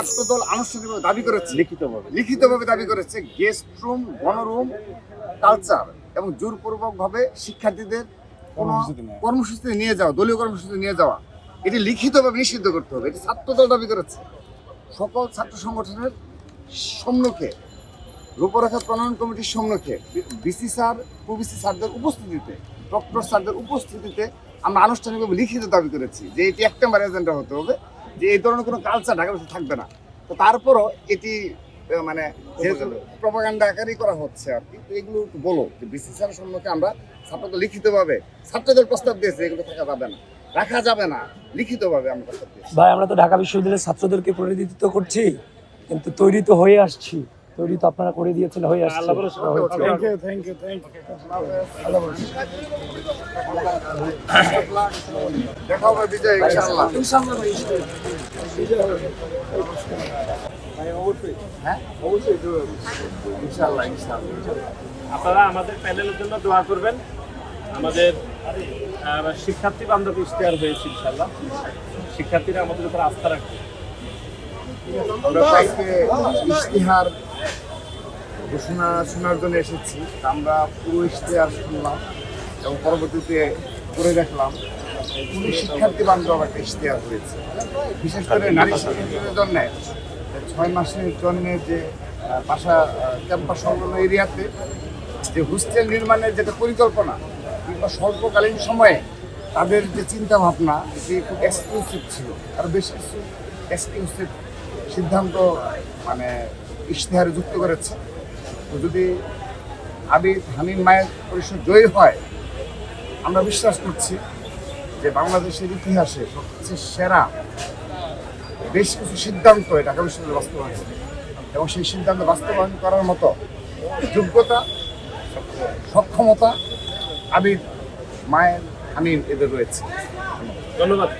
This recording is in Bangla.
ছাত্রদল আনুষ্ঠানিকভাবে দাবি করেছে। লিখিতভাবে। লিখিতভাবে দাবি করেছে গেস্ট রুম গণরুম কালচার এবং জোরপূর্বকভাবে শিক্ষার্থীদের কোনো কর্মসূচিতে নিয়ে যাওয়া দলীয় কর্মসূচিতে নিয়ে যাওয়া। এটি লিখিতভাবে নিষিদ্ধ করতে হবে। এটি ছাত্রদল দাবি করেছে। সকল ছাত্র সংগঠনের সম্মুখে রূপরেখা প্রণয়ন কমিটির সম্মুখে বিসি স্যার প্রবিসি স্যারদের উপস্থিতিতে ডক্টর স্যারদের উপস্থিতিতে আমরা আনুষ্ঠানিকভাবে লিখিত দাবি করেছি যে এটি এক নম্বর এজেন্ডা হতে হবে। যে এই ধরনের কোনো কালচার ঢাকা বিশ্বে থাকবে না। তো তারপরও এটি মানে যেহেতু প্রপাগান্ডা আকারই করা হচ্ছে আর কি তো এগুলো একটু বলো যে বিসিসিআর সম্মুখে আমরা ছাত্রদের লিখিতভাবে ছাত্রদের প্রস্তাব দিয়েছে এগুলো থাকা যাবে না রাখা যাবে না লিখিতভাবে আমরা প্রস্তাব দিয়েছি। ভাই আমরা তো ঢাকা বিশ্ববিদ্যালয়ের ছাত্রদেরকে প্রতিনিধিত্ব করছি কিন্তু তৈরি তো হয়ে আসছি। তৈরি তো আপনারা করে দিয়েছেন হয়ে আসছে। হ্যাঁ আপনারা আমাদের প্যানেলের জন্য দোয়া করবেন। আমাদের শিক্ষার্থী বান্ধব ইশতেহার হয়েছে ইনশাল্লাহ শিক্ষার্থীরা আমাদের উপর আস্থা রাখবে আমরা ইশতিহার ঘোষণা শোনার জন্য এসেছি। আমরা পুরো ইশতেহার শুনলাম এবং পরবর্তীতে করে দেখলাম। খুবই শিক্ষার্থী বান্ধব একটা ইশতেহার হয়েছে। বিশেষ করে নারী শিক্ষার্থীদের জন্য ছয় মাসের জন্য যে বাসা ক্যাম্পাস সংলগ্ন এরিয়াতে যে হোস্টেল নির্মাণের যেটা পরিকল্পনা কিংবা স্বল্পকালীন সময়ে তাদের যে চিন্তা ভাবনা এটি খুব এক্সক্লুসিভ ছিল। আর বেশ কিছু এক্সক্লুসিভ সিদ্ধান্ত মানে ইশতেহারে যুক্ত করেছে। যদি আবির হামিম মায়ের পরিষদ জয়ী হয়, আমরা বিশ্বাস করছি যে বাংলাদেশের ইতিহাসে সবচেয়ে সেরা, বেশ কিছু সিদ্ধান্ত ঢাকা বিশ্ববিদ্যালয় বাস্তবায়ন হবে এবং সেই সিদ্ধান্ত বাস্তবায়ন করার মতো যোগ্যতা, সক্ষমতা আবির মায়ের হামিম এদের রয়েছে। ধন্যবাদ।